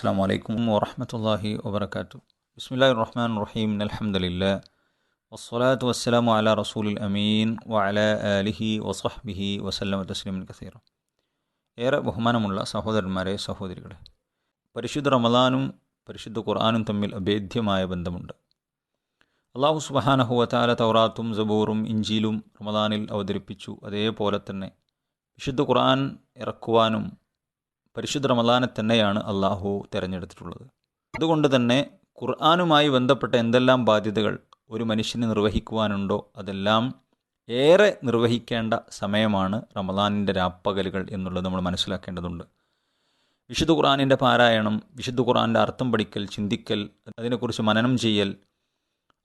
അസ്സാം വലൈക്കും വറഹമത്തല്ലാഹി വബർക്കാത്തു ബിസ്മില്ലാ റഹ്മാൻ റഹീം. അലഹമുല്ല വസ്സലാത്തു വസ്സലാമു അല റസൂലിൽ അമീൻ വഅല ആലിഹി വസഹ്ബിഹി വസല്ലം തസ്ലീമിൻ കസീറ. ഏറെ ബഹുമാനമുള്ള സഹോദരന്മാരെ സഹോദരികളെ പരിശുദ്ധ റമദാനും പരിശുദ്ധ ഖുർആാനും തമ്മിൽ അഭേദ്യമായ ബന്ധമുണ്ട്. അള്ളാഹു സുബഹാനഹുവത്താല തൗറാത്തും സബൂറും ഇഞ്ചിയിലും റമദാനിൽ അവതരിപ്പിച്ചു. അതേപോലെ തന്നെ വിശുദ്ധ ഖുർആൻ ഇറക്കുവാനും പരിശുദ്ധ റമദാനെ തന്നെയാണ് അള്ളാഹു തിരഞ്ഞെടുത്തിട്ടുള്ളത്. അതുകൊണ്ട് തന്നെ ഖുർആാനുമായി ബന്ധപ്പെട്ട എന്തെല്ലാം ബാധ്യതകൾ ഒരു മനുഷ്യന് നിർവഹിക്കുവാനുണ്ടോ അതെല്ലാം ഏറെ നിർവഹിക്കേണ്ട സമയമാണ് റമദാനിന്റെ രാപ്പകലുകൾ എന്നുള്ളത് നമ്മൾ മനസ്സിലാക്കേണ്ടതുണ്ട്. വിശുദ്ധ ഖുർആാനിന്റെ പാരായണം വിശുദ്ധ ഖുർആാന്റെ അർത്ഥം പഠിക്കൽ ചിന്തിക്കൽ അതിനെക്കുറിച്ച് മനനം ചെയ്യൽ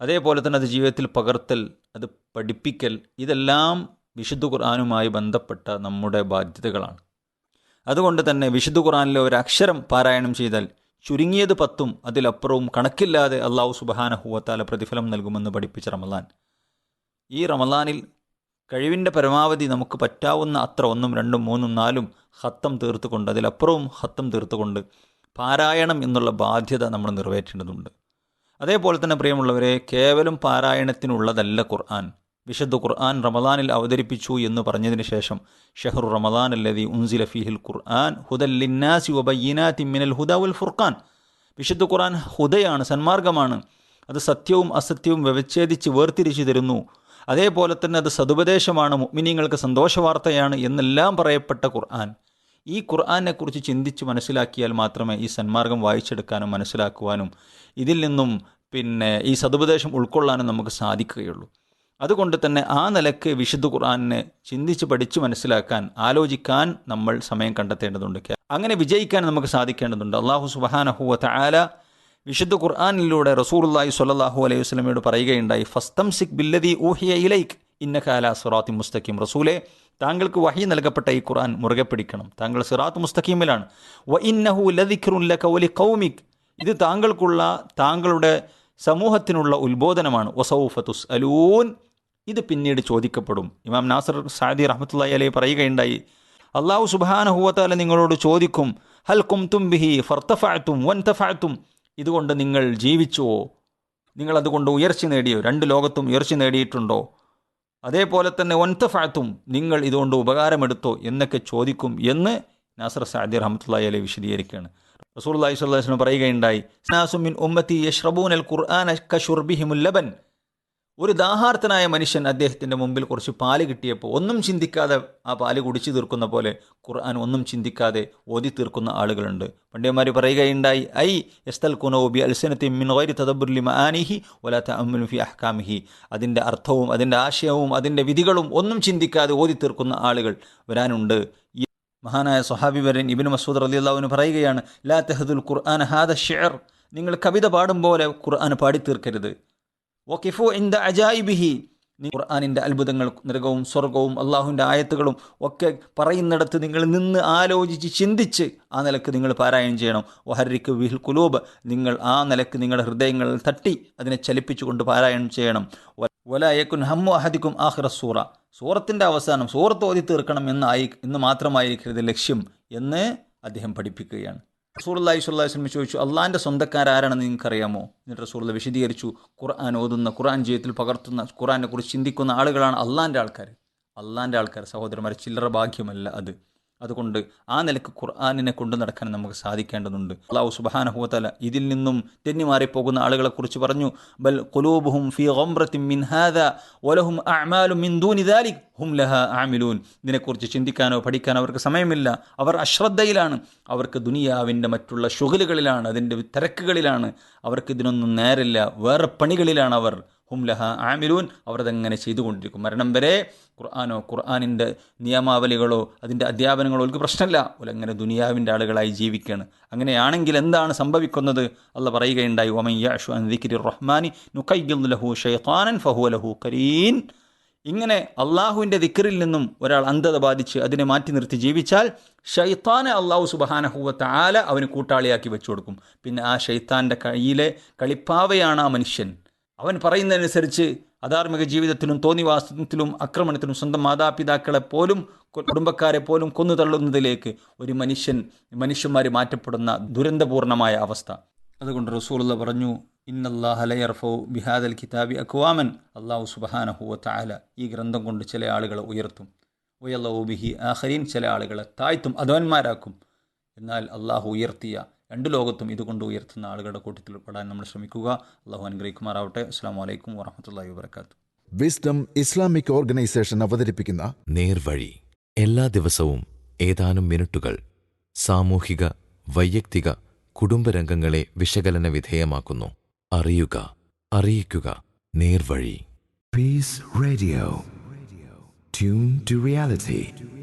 അതേപോലെ തന്നെ അത് ജീവിതത്തിൽ പകർത്തൽ അത് പഠിപ്പിക്കൽ ഇതെല്ലാം വിശുദ്ധ ഖുർആാനുമായി ബന്ധപ്പെട്ട നമ്മുടെ ബാധ്യതകളാണ്. അതുകൊണ്ട് തന്നെ വിശുദ്ധ ഖുറാനിലെ ഒരു അക്ഷരം പാരായണം ചെയ്താൽ ചുരുങ്ങിയത് പത്തും അതിലപ്പുറവും കണക്കില്ലാതെ അള്ളാഹു സുബഹാനഹുവത്താല പ്രതിഫലം നൽകുമെന്ന് പഠിപ്പിച്ച റമലാൻ ഈ റമലാനിൽ കഴിവിന്റെ പരമാവധി നമുക്ക് പറ്റാവുന്ന അത്ര ഒന്നും രണ്ടും മൂന്നും നാലും ഹത്തം തീർത്തുകൊണ്ട് അതിലപ്പുറവും ഹത്തം തീർത്തുകൊണ്ട് പാരായണം എന്നുള്ള ബാധ്യത നമ്മൾ നിറവേറ്റേണ്ടതുണ്ട്. അതേപോലെ തന്നെ പ്രിയമുള്ളവരെ കേവലം പാരായണത്തിനുള്ളതല്ല ഖുർആൻ. വിശുദ്ധ ഖുർആൻ റമദാനിൽ അവതരിപ്പിച്ചു എന്ന് പറഞ്ഞതിന് ശേഷം ഷെഹ്റു റമദാൻ അല്ലതി ഉൻസില ഫിഹിൽ ഖുർആൻ ഹുദല്ലിന്നാസി വബയ്യനാത്തി തിമ്മിനൽ ഹുദ ഉൽ ഫുർഖാൻ. വിശുദ്ധ ഖുർആൻ ഹുദയാണ് സന്മാർഗമാണ്. അത് സത്യവും അസത്യവും വ്യവച്ഛേദിച്ച് വേർതിരിച്ചു തരുന്നു. അതേപോലെ തന്നെ അത് സതുപദേശമാണ് മുഗ്മിനിങ്ങൾക്ക് സന്തോഷവാർത്തയാണ് എന്നെല്ലാം പറയപ്പെട്ട ഖുർആൻ. ഈ ഖുർആാനെക്കുറിച്ച് ചിന്തിച്ച് മനസ്സിലാക്കിയാൽ മാത്രമേ ഈ സന്മാർഗം വായിച്ചെടുക്കാനും മനസ്സിലാക്കുവാനും ഇതിൽ നിന്നും പിന്നെ ഈ സതുപദേശം ഉൾക്കൊള്ളാനും നമുക്ക് സാധിക്കുകയുള്ളൂ. അതുകൊണ്ട് തന്നെ ആ നിലയ്ക്ക് വിശുദ്ധ ഖുർആാനിനെ ചിന്തിച്ച് പഠിച്ച് മനസ്സിലാക്കാൻ ആലോചിക്കാൻ നമ്മൾ സമയം കണ്ടെത്തേണ്ടതുണ്ട്. അങ്ങനെ വിജയിക്കാൻ നമുക്ക് സാധിക്കേണ്ടതുണ്ട്. അള്ളാഹു സുബാനഹുവ താല വിശുദ്ധ ഖുർആാനിലൂടെ റസൂർല്ലാഹി സ്വല്ലല്ലാഹു അലൈഹി വസ്ലമയോട് പറയുകയുണ്ടായി ഫസ്തം സിഖ് ബില്ലതി ഊഹിയ ഇലൈക്ക് ഇന്ന കാല സുറാത്തി മുസ്തഖീം. റസൂലെ താങ്കൾക്ക് വഹി നൽകപ്പെട്ട ഈ ഖുർആൻ മുറുകെ പിടിക്കണം. താങ്കൾ സിറാത്ത് മുസ്തഖീമിലാണ്. വ ഇന്നഹു ലദിഖ്റുല്ല കൗലി കൗമിക് ഇത് താങ്കൾക്കുള്ള താങ്കളുടെ സമൂഹത്തിനുള്ള ഉത്ബോധനമാണ്. വസൗഫത്തുസ് അലൂൻ ഇത് പിന്നീട് ചോദിക്കപ്പെടും. ഇമാം നാസർ സാദി റഹ്മത്തുള്ളി അലൈഹി പറയുകയുണ്ടായി അള്ളാഹു സുബാനഹുവത്താല നിങ്ങളോട് ചോദിക്കും ഹൽ കുംതും ബിഹി ഫർത്തഫാത്തും വൻ തഫാത്തും ഇതുകൊണ്ട് നിങ്ങൾ ജീവിച്ചുവോ? നിങ്ങൾ അതുകൊണ്ട് ഉയർച്ച നേടിയോ? രണ്ട് ലോകത്തും ഉയർച്ച നേടിയിട്ടുണ്ടോ? അതേപോലെ തന്നെ ഒൻതഫാത്തും നിങ്ങൾ ഇതുകൊണ്ട് ഉപകാരമെടുത്തോ എന്നൊക്കെ ചോദിക്കും എന്ന് നാസർ സാദി റഹമത്തുല്ലായി അലൈ വിശദീകരിക്കുകയാണ്. റസൂൽ അള്ളഹി സ്വല്ലാസ്ലം പറയുകയുണ്ടായി സ്നാസുമിൻ ഉമ്മത്തി യഷ്റബൂൻ അൽ ഖുർആൻ കഷുർബിഹിമുൽ ലബൻ. ഒരു ദാഹാർത്ഥനായ മനുഷ്യൻ അദ്ദേഹത്തിന്റെ മുമ്പിൽ കുറച്ച് പാൽ കിട്ടിയപ്പോൾ ഒന്നും ചിന്തിക്കാതെ ആ പാൽ കുടിച്ചു തീർക്കുന്ന പോലെ ഖുർആൻ ഒന്നും ചിന്തിക്കാതെ ഓതി തീർക്കുന്ന ആളുകളുണ്ട്. പണ്ഡിതന്മാർ പറയുകയുണ്ടായി ഐ എസ്തൽ കുനോബി അൽസനത്തി മിൻവൈരി തദബുർലി മാനിഹി ഒലാത്ത അമ്മുൽഫി അഹ്കാമിഹി. അതിന്റെ അർത്ഥവും അതിന്റെ ആശയവും അതിന്റെ വിധികളും ഒന്നും ചിന്തിക്കാതെ ഓതി തീർക്കുന്ന ആളുകൾ വരാനുണ്ട്. മഹാനായ സ്വഹാബി വരൻ ഇബിൻ മസൂദ് റലി അള്ളാഹുവിന് പറയുകയാണ് ലാ തെഹദുൽ ഖുർആൻ ഹാദ ഷെയർ നിങ്ങൾ കവിത പാടും പോലെ ഖുർആൻ പാടി തീർക്കരുത് വക്കിഫു ഇന്ത അജായിബിഹി. ഖുർആാനിന്റെ അത്ഭുതങ്ങൾ നരകവും സ്വർഗവും അള്ളാഹുവിന്റെ ആയത്തുകളും ഒക്കെ പറയുന്നിടത്ത് നിങ്ങൾ നിന്ന് ആലോചിച്ച് ചിന്തിച്ച് ആ നിലയ്ക്ക് നിങ്ങൾ പാരായണം ചെയ്യണം. വഹരിക്ക് വിഹിൽ കുലൂബ് നിങ്ങൾ ആ നിലയ്ക്ക് നിങ്ങളുടെ ഹൃദയങ്ങൾ തട്ടി അതിനെ ചലിപ്പിച്ചുകൊണ്ട് പാരായണം ചെയ്യണം. വലയക്കുൻ ഹമ്മു അഹദിക്കും ആഹ്റ സൂറ. സൂറത്തിന്റെ അവസാനം സൂറത്ത് ഓതി തീർക്കണം എന്നായി എന്ന് മാത്രമായിരിക്കരുത് ലക്ഷ്യം എന്ന് അദ്ദേഹം പഠിപ്പിക്കുകയാണ്. റസൂർല്ലാഹി സ്വല്ലാഹി സ്വലം ചോദിച്ചു അള്ളാഹിന്റെ സ്വന്തക്കാരാരാണെന്ന് നിങ്ങൾക്കറിയാമോ? എന്നിട്ട് റസൂർല വിശദീകരിച്ചു ഖുർആൻ ഓതുന്ന ഖുർആൻ ജീവിതത്തിൽ പകർത്തുന്ന ഖുർആനെ കുറിച്ച് ചിന്തിക്കുന്ന ആളുകളാണ് അള്ളാഹിന്റെ ആൾക്കാർ അള്ളാഹിന്റെ ആൾക്കാർ സഹോദരന്മാർ ചില്ലറ ഭാഗ്യമല്ല അത്. അതുകൊണ്ട് ആ നിലയ്ക്ക് ഖുർആാനിനെ കൊണ്ടു നടക്കാൻ നമുക്ക് സാധിക്കേണ്ടതുണ്ട്. അള്ളാഹു സുബാനഹുവല ഇതിൽ നിന്നും തെന്നിമാറിപ്പോകുന്ന ആളുകളെ കുറിച്ച് പറഞ്ഞു ബൽ കുലൂബുഹും ഫി മിൻ ഹാദ വലഹും മിന്ദൂൻ മിൻ ദൂനി ഹും ലഹ ആമിലൂൻ ഇതിനെക്കുറിച്ച് ചിന്തിക്കാനോ പഠിക്കാനോ അവർക്ക് സമയമില്ല. അവർ അശ്രദ്ധയിലാണ്. അവർക്ക് ദുനിയാവിന്റെ മറ്റുള്ള ഷുഗലുകളിലാണ് അതിന്റെ തിരക്കുകളിലാണ്. അവർക്ക് ഇതിനൊന്നും നേരില്ല. വേറെ പണികളിലാണ് അവർ. ഹും ലഹ ആമിലൂൻ. അവർ അതങ്ങനെ ചെയ്തുകൊണ്ടിരിക്കും. മരണം വരെ ഖുർആാനോ ഖുർആാനിന്റെ നിയമാവലികളോ അതിന്റെ അധ്യാപനങ്ങളോ അവർക്ക് പ്രശ്നമില്ല. അങ്ങനെ ദുനിയാവിന്റെ ആളുകളായി ജീവിക്കുകയാണ് അങ്ങനെയാണെങ്കിൽ എന്താണ് സംഭവിക്കുന്നത്? അല്ല പറയുകയുണ്ടായി ഒമൻ യാഷു അൻദിക്കിരി റഹ്മാനി നുക്കയ്യുൽ ലഹു ഷെയ്ത്താനൻ ഫഹു ലഹു കരീൻ. ഇങ്ങനെ അള്ളാഹുവിന്റെ ദിക്കറിൽ നിന്നും ഒരാൾ അന്ധത ബാധിച്ച് അതിനെ മാറ്റി നിർത്തി ജീവിച്ചാൽ ഷെയ്ത്താനെ അള്ളാഹു സുബഹാനഹുവത്ത ആല അവന് കൂട്ടാളിയാക്കി വെച്ചു കൊടുക്കും. പിന്നെ ആ ഷെയ്ത്താന്റെ കയ്യിലെ കളിപ്പാവയാണ് ആ മനുഷ്യൻ. അവൻ പറയുന്നതനുസരിച്ച് അധാർമിക ജീവിതത്തിലും തോന്നിവാസത്തിലും ആക്രമണത്തിലും സ്വന്തം മാതാപിതാക്കളെ പോലും കുടുംബക്കാരെ പോലും കൊന്നു തള്ളുന്നതിലേക്ക് ഒരു മനുഷ്യൻ മനുഷ്യന്മാർ മാറ്റപ്പെടുന്ന ദുരന്തപൂർണമായ അവസ്ഥ. അതുകൊണ്ട് റസൂലുള്ള പറഞ്ഞു ഇന്നല്ലാഹലയർഫോ ബിഹാദൽ കിതാബി അക്വാമൻ അള്ളാഹു സുബഹാനഹുവ താല ഈ ഗ്രന്ഥം കൊണ്ട് ചില ആളുകളെ ഉയർത്തും. വയല്ലാഹു ബിഹി ആഹരീൻ ചില ആളുകളെ താഴ്ത്തും അധവന്മാരാക്കും. എന്നാൽ അള്ളാഹു ഉയർത്തിയ രണ്ട് ലോകത്തും ഇതുകൊണ്ട് ഉയർത്തുന്ന ആളുകളുടെ കൂട്ടത്തിൽ പെടാൻ നമ്മൾ ശ്രമിക്കുക. അള്ളാഹു അനുഗ്രഹിക്കുമാറാവട്ടെ. അസ്സാം വലൈക്കും വാഹമത്തല്ലാ വാബർക്കാത്തു വിസ്ഡം ഇസ്ലാമിക് ഓർഗനൈസേഷൻ അവതരിപ്പിക്കുന്ന നേർവഴി. എല്ലാ ദിവസവും ഏതാനും മിനിറ്റുകൾ സാമൂഹിക വൈയക്തിക കുടുംബരംഗങ്ങളെ വിശകലന വിധേയമാക്കുന്നു. അറിയുക അറിയിക്കുക. നേർവഴി. Peace radio tune to reality.